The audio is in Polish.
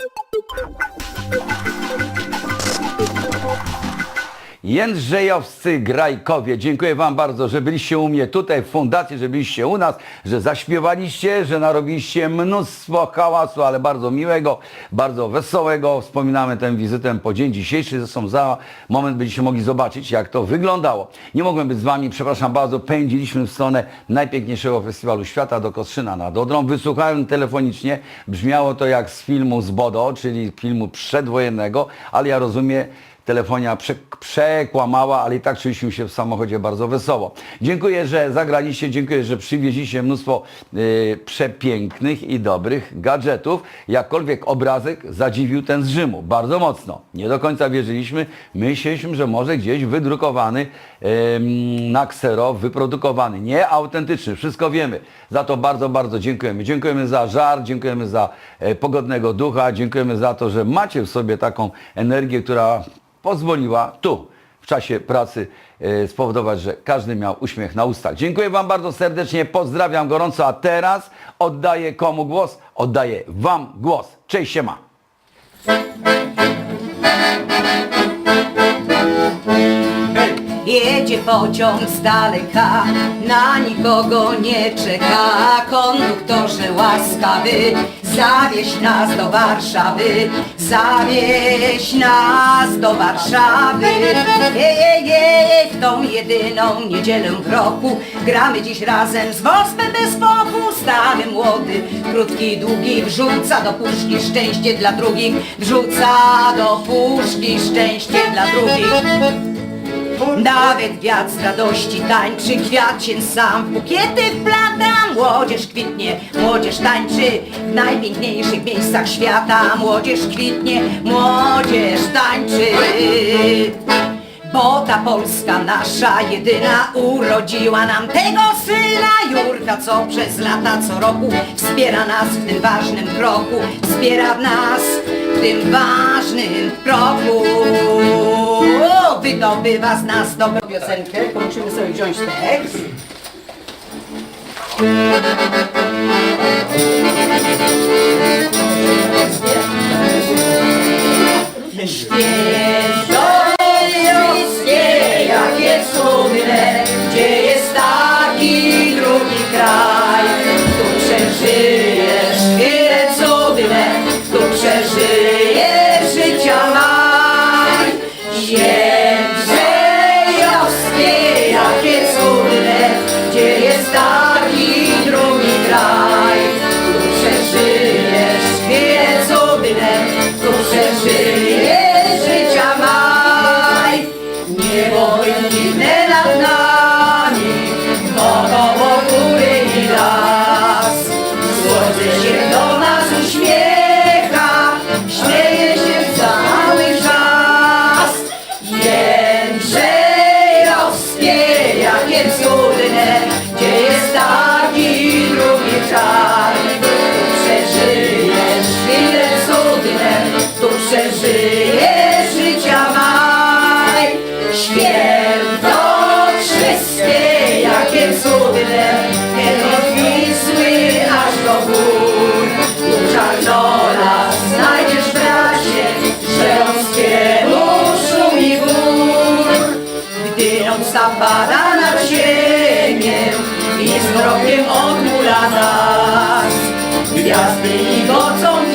Thank you. Jędrzejowscy Grajkowie, dziękuję Wam bardzo, że byliście u mnie tutaj w fundacji, że byliście u nas, że zaśpiewaliście, że narobiliście mnóstwo hałasu, ale bardzo miłego, bardzo wesołego. Wspominamy tę wizytę po dzień dzisiejszy, zresztą za moment będziecie mogli zobaczyć, jak to wyglądało. Nie mogłem być z Wami, przepraszam bardzo, pędziliśmy w stronę najpiękniejszego festiwalu świata do Kostrzyna nad Odrą. Wysłuchałem telefonicznie, brzmiało to jak z filmu z Bodo, czyli filmu przedwojennego, ale ja rozumiem, telefonia prze, przekłamała, ale i tak czuliśmy się w samochodzie bardzo wesoło. Dziękuję, że zagraliście, dziękuję, że przywieźliście mnóstwo y, przepięknych i dobrych gadżetów. Jakkolwiek obrazek zadziwił ten z Rzymu, bardzo mocno. Nie do końca wierzyliśmy, myśleliśmy, że może gdzieś wydrukowany na ksero, wyprodukowany, nie autentyczny, wszystko wiemy. Za to bardzo, bardzo dziękujemy. Dziękujemy za żar, dziękujemy za e, pogodnego ducha, dziękujemy za to, że macie w sobie taką energię, która pozwoliła tu w czasie pracy e, spowodować, że każdy miał uśmiech na ustach. Dziękuję Wam bardzo serdecznie, pozdrawiam gorąco, a teraz oddaję komu głos? Oddaję Wam głos. Cześć, siema. Jedzie pociąg z daleka, na nikogo nie czeka. Konduktorze łaskawy, zawieź nas do Warszawy, zawieź nas do Warszawy. Jej, jej, jej, w tą jedyną niedzielę w roku gramy dziś razem z wospem bez spokój. Stary młody, krótki długi, wrzuca do puszki szczęście dla drugich, wrzuca do puszki szczęście dla drugich. Nawet wiatr z radości tańczy, kwiat się sam w bukiety wplata. Młodzież kwitnie, młodzież tańczy w najpiękniejszych miejscach świata. Młodzież kwitnie, młodzież tańczy. Bo ta Polska nasza jedyna urodziła nam tego syna Jurka, co przez lata co roku wspiera nas w tym ważnym kroku, wspiera nas w tym ważnym kroku. Wydobywa z nas dobrą piosenkę, musimy sobie wziąć tekst. zapada nad ziemię i z wzrokiem otula nas. Gwiazdy i gocą